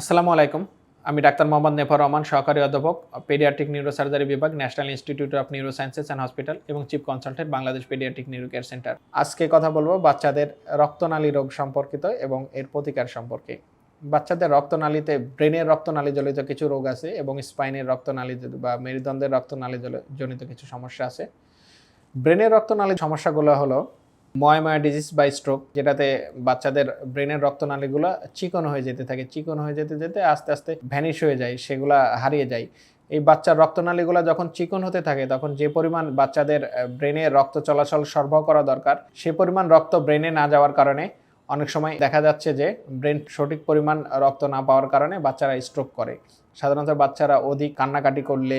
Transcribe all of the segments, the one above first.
আসসালামু আলাইকুম। আমি ডাক্তার মোহাম্মদ নেফর রহমান, সহকারী অধ্যাপক, পেডিয়াট্রিক নিউরোসার্জারি বিভাগ, National Institute of Neuro Sciences and Hospital এবং chief consultant, Bangladesh Paediatric Neuro Care Centre. আজকে কথা বলব বাচ্চাদের রক্তনালী রোগ সম্পর্কিত এবং এর প্রতিকার সম্পর্কে। বাচ্চাদের রক্তনালীতে, ব্রেনের রক্তনালী জনিত কিছু রোগ আছে এবং স্পাইনের রক্তনালী বা মেরুদণ্ডের রক্তনালী জনিত কিছু সমস্যা আছে। ব্রেনের রক্তনালীর সমস্যাগুলো হলো ময়ময়া ডিজিজ বা স্ট্রোক, যেটাতে বাচ্চাদের ব্রেনের রক্তনালীগুলো চিকন হয়ে যেতে থাকে, চিকন হয়ে যেতে যেতে আস্তে আস্তে ভ্যানিশ হয়ে যায়, সেগুলা হারিয়ে যায়। এই বাচ্চার রক্তনালীগুলো যখন চিকন হতে থাকে, তখন যে পরিমাণ বাচ্চাদের ব্রেনে রক্ত চলাচল সরবরাহ করা দরকার, সে পরিমাণ রক্ত ব্রেনে না যাওয়ার কারণে অনেক সময় দেখা যাচ্ছে যে ব্রেন সঠিক পরিমাণ রক্ত না পাওয়ার কারণে বাচ্চারা স্ট্রোক করে। সাধারণত বাচ্চারা অধিক কান্নাকাটি করলে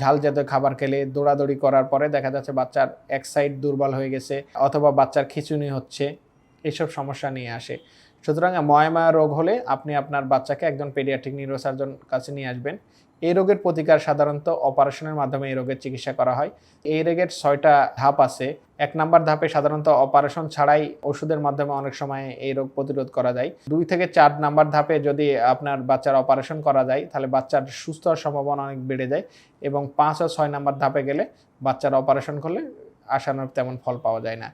ঝাল জাতীয় খাবার খেলে দৌড়াদৌড়ি করার পরে দেখা যাচ্ছে বাচ্চার এক সাইড দুর্বল হয়ে গেছে অথবা বাচ্চার খিচুনি হচ্ছে, এসব সমস্যা নিয়ে আসে। সুতরাং ময়মায়া রোগ হলে আপনি আপনার বাচ্চাকে একজন পেডিয়াট্রিক নিউরোসার্জন কাছে নিয়ে আসবেন। এই রোগের প্রতিকার সাধারণত অপারেশনের মাধ্যমে এই রোগের চিকিৎসা করা হয়। এই রোগের ছয়টা ধাপ আছে। এক নাম্বার ধাপে সাধারণত অপারেশন ছাড়াই ওষুধের মাধ্যমে অনেক সময় এই রোগ প্রতিরোধ করা যায়। দুই থেকে চার নাম্বার ধাপে যদি আপনার বাচ্চার অপারেশন করা যায়, তাহলে বাচ্চার সুস্থ সম্ভাবনা অনেক বেড়ে যায় এবং পাঁচ ও ছয় নাম্বার ধাপে গেলে বাচ্চার অপারেশন করলে আসানোর তেমন ফল পাওয়া যায় না।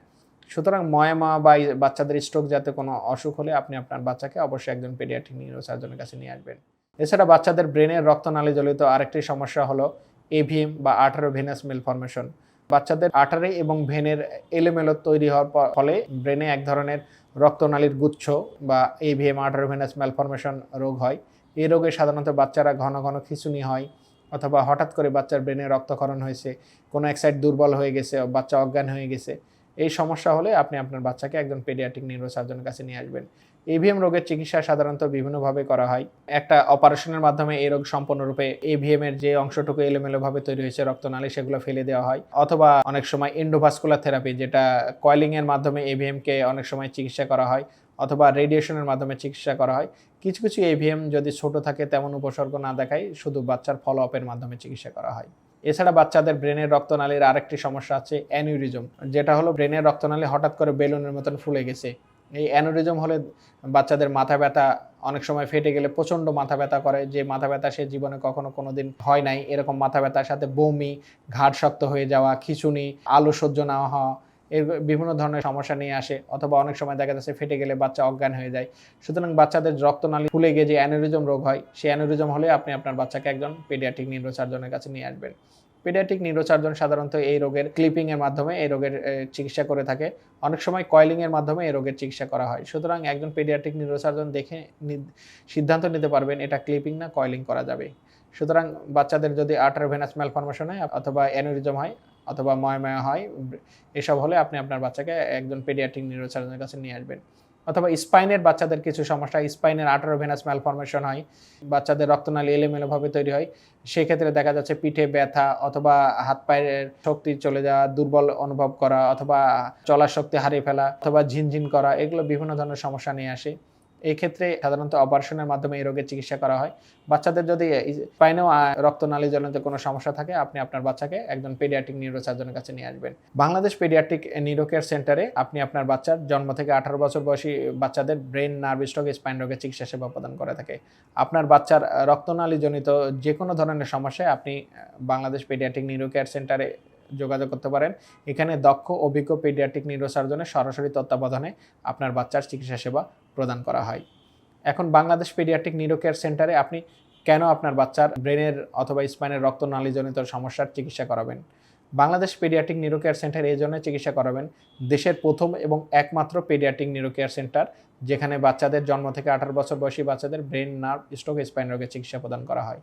সুতরাং ময়ামা বা বাচ্চাদের স্ট্রোক যাতে কোনো অসুখ হলে আপনি আপনার বাচ্চাকে অবশ্যই একজন পেডিয়াট্রিক নিউরোসার্জনের কাছে নিয়ে আসবেন। এছাড়া বাচ্চাদের ব্রেনের রক্তনালী জনিত আরেকটি সমস্যা হলো এভিএম বা আঠারো ভেনাস মেলফরমেশন বাচ্চাদের আটারে এবং ভেনের এলোমেলো তৈরি হওয়ার ফলে ব্রেনে এক ধরনের রক্তনালীর গুচ্ছ বা এভিএম আটার ভেনাস ম্যালফরমেশন রোগ হয়। এই রোগে সাধারণত বাচ্চারা ঘন ঘন খিচুনি হয় অথবা হঠাৎ করে বাচ্চার ব্রেনে রক্তক্ষরণ হয়েছে, কোনো এক সাইড দুর্বল হয়ে গেছে, বাচ্চা অজ্ঞান হয়ে গেছে। এই সমস্যা হলে আপনি আপনার বাচ্চাকে একজন পেডিয়াট্রিক নিউরোসার্জনের কাছে নিয়ে আসবেন। এভিএম রোগের চিকিৎসা সাধারণত বিভিন্নভাবে করা হয়। একটা অপারেশনের মাধ্যমে এই রোগ সম্পূর্ণরূপে এভিএম এর যে অংশটুকু এলোমেলোভাবে তৈরি হয়েছে, রক্তনালী, সেগুলো ফেলে দেওয়া হয়। অথবা অনেক সময় এন্ডোভাস্কুলার থেরাপি যেটা কয়েলিং এর মাধ্যমে এভিএম কে অনেক সময় চিকিৎসা করা হয়, অথবা রেডিয়েশনের মাধ্যমে চিকিৎসা করা হয়। কিছু কিছু এভিএম যদি ছোট থাকে, তেমন উপসর্গ না দেখায়, শুধু বাচ্চার ফলো আপের মাধ্যমে চিকিৎসা করা হয়। এছাড়া বাচ্চাদের ব্রেনের রক্তনালীর আরেকটি সমস্যা আছে অ্যানিউরিজম, যেটা হলো ব্রেনের রক্তনালী হঠাৎ করে বেলুনের মতন ফুলে গেছে। এই অ্যানোরিজম হলে বাচ্চাদের মাথা ব্যথা অনেক সময় ফেটে গেলে প্রচণ্ড মাথা ব্যথা করে, যে মাথা ব্যথা সে জীবনে কখনো কোনো দিন হয় নাই। এরকম মাথা ব্যথার সাথে বমি ঘাট শক্ত হয়ে যাওয়া, খিচুনি, আলো সহ্য না হওয়া এর বিভিন্ন ধরনের সমস্যা নিয়ে আসে, অথবা অনেক সময় দেখা যাচ্ছে ফেটে গেলে বাচ্চা অজ্ঞান হয়ে যায়। সুতরাং বাচ্চাদের রক্তনালী ফুলে গিয়ে যে অ্যানুরিজম রোগ হয়, সেই অ্যানুরিজম হলে আপনি আপনার বাচ্চাকে একজন পেডিয়াটিক নিউরোসার্জনের কাছে নিয়ে আসবেন। পেডিয়াটিক নিউরোসার্জন সাধারণত এই রোগের ক্লিপিং এর মাধ্যমে এই রোগের চিকিৎসা করে থাকে। অনেক সময় কয়েলিং এর মাধ্যমে এই রোগের চিকিৎসা করা হয়। সুতরাং একজন পেডিয়াট্রিক নিউরোসার্জন দেখে সিদ্ধান্ত নিতে পারবেন এটা ক্লিপিং না কয়েলিং করা যাবে। সুতরাং বাচ্চাদের যদি আটার ভেনাস ম্যালফরমেশন হয়, অথবা অ্যানুরিজম হয় অথবা ময়ময়া হয়, এসব হলে আপনি আপনার বাচ্চাকে একজন পেডিয়াট্রিক নিউরোসার্জনের কাছে নিয়ে আসবেন। অথবা স্পাইনের বাচ্চাদের কিছু সমস্যা স্পাইনের আঠারো ভেনাস ম্যালফরমেশন হয়, বাচ্চাদের রক্তনালী এলোমেলোভাবে তৈরি হয়, সেক্ষেত্রে দেখা যাচ্ছে পিঠে ব্যথা অথবা হাত পায়ের শক্তি চলে যাওয়া, দুর্বল অনুভব করা অথবা চলার শক্তি হারিয়ে ফেলা অথবা ঝিনঝিন করা, এগুলো বিভিন্ন ধরনের সমস্যা নিয়ে আসে। এই ক্ষেত্রে সাধারণত অপারেশনের মাধ্যমে এই রোগের চিকিৎসা করা হয়। বাচ্চাদের যদি স্পাইনেও রক্তনালী জনিত কোনো সমস্যা থাকে, আপনি আপনার বাচ্চাকে একজন পেডিয়াট্রিক নিউরোসার্জনের কাছে নিয়ে আসবেন। বাংলাদেশ পেডিয়াট্রিক নিউরো কেয়ার সেন্টারে আপনি আপনার বাচ্চার জন্ম থেকে আঠারো বছর বয়সী বাচ্চাদের ব্রেন নার্ভ স্ট্রোক স্পাইন রোগের চিকিৎসা সেবা প্রদান করে থাকে। আপনার বাচ্চার রক্তনালী জনিত যে কোনো ধরনের সমস্যায় আপনি বাংলাদেশ পেডিয়াট্রিক নিউরো কেয়ার সেন্টারে যোগাযোগ করতে পারেন। এখানে দক্ষ অভিজ্ঞ পেডিয়াট্রিক নিউরোসার্জনের সরাসরি তত্ত্বাবধানে আপনার বাচ্চার চিকিৎসা সেবা প্রদান করা হয়। এখন বাংলাদেশ পেডিয়াট্রিক নিউরো কেয়ার সেন্টারে আপনি কেন আপনার বাচ্চার ব্রেনের অথবা স্পাইনের রক্তনালীজনিত সমস্যার চিকিৎসা করাবেন? Bangladesh Paediatric Neuro Care Centre এই জন্য চিকিৎসা করাবেন, দেশের প্রথম এবং একমাত্র পেডিয়াট্রিক নিউরো কেয়ার সেন্টার যেখানে বাচ্চাদের জন্ম থেকে আঠারো বছর বয়সী বাচ্চাদের ব্রেন নার্ভ স্ট্রোক স্পাইন রোগের চিকিৎসা প্রদান করা হয়।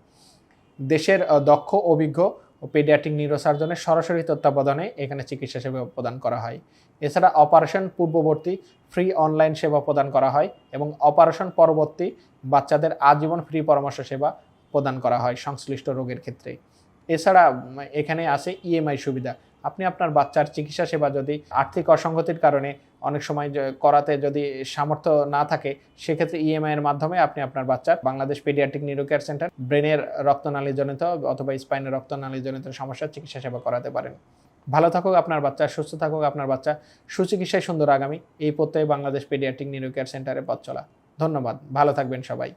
দেশের দক্ষ অভিজ্ঞ ও পেডিয়াট্রিক নিউরোসার্জনের সরাসরি তত্ত্বাবধানে এখানে চিকিৎসা সেবা প্রদান করা হয়। এছাড়া অপারেশন পূর্ববর্তী ফ্রি অনলাইন সেবা প্রদান করা হয় এবং অপারেশন পরবর্তী বাচ্চাদের আজীবন ফ্রি পরামর্শ সেবা প্রদান করা হয় সংশ্লিষ্ট রোগের ক্ষেত্রে। এছাড়া এখানে আছে ইএমআই সুবিধা। আপনি আপনার বাচ্চার চিকিৎসা সেবা যদি আর্থিক অসঙ্গতির কারণে অনেক সময় করাতে যদি সামর্থ্য না থাকে, সেক্ষেত্রে ইএমআই এর মাধ্যমে আপনি আপনার বাচ্চার Bangladesh Paediatric Neuro Care Centre ব্রেনের রক্তনালী জনিত অথবা স্পাইনের রক্তনালী জনিত সমস্যার চিকিৎসা সেবা করাতে পারেন। ভালো থাকুক আপনার বাচ্চা, সুস্থ থাকুক আপনার বাচ্চা। সুচিকিৎসায় সুন্দর আগামী। এই প্রত্যয়ে বাংলাদেশ পেডিয়াট্রিক নিউরো কেয়ার সেন্টারে পথ চলা। ধন্যবাদ। ভালো থাকবেন সবাই।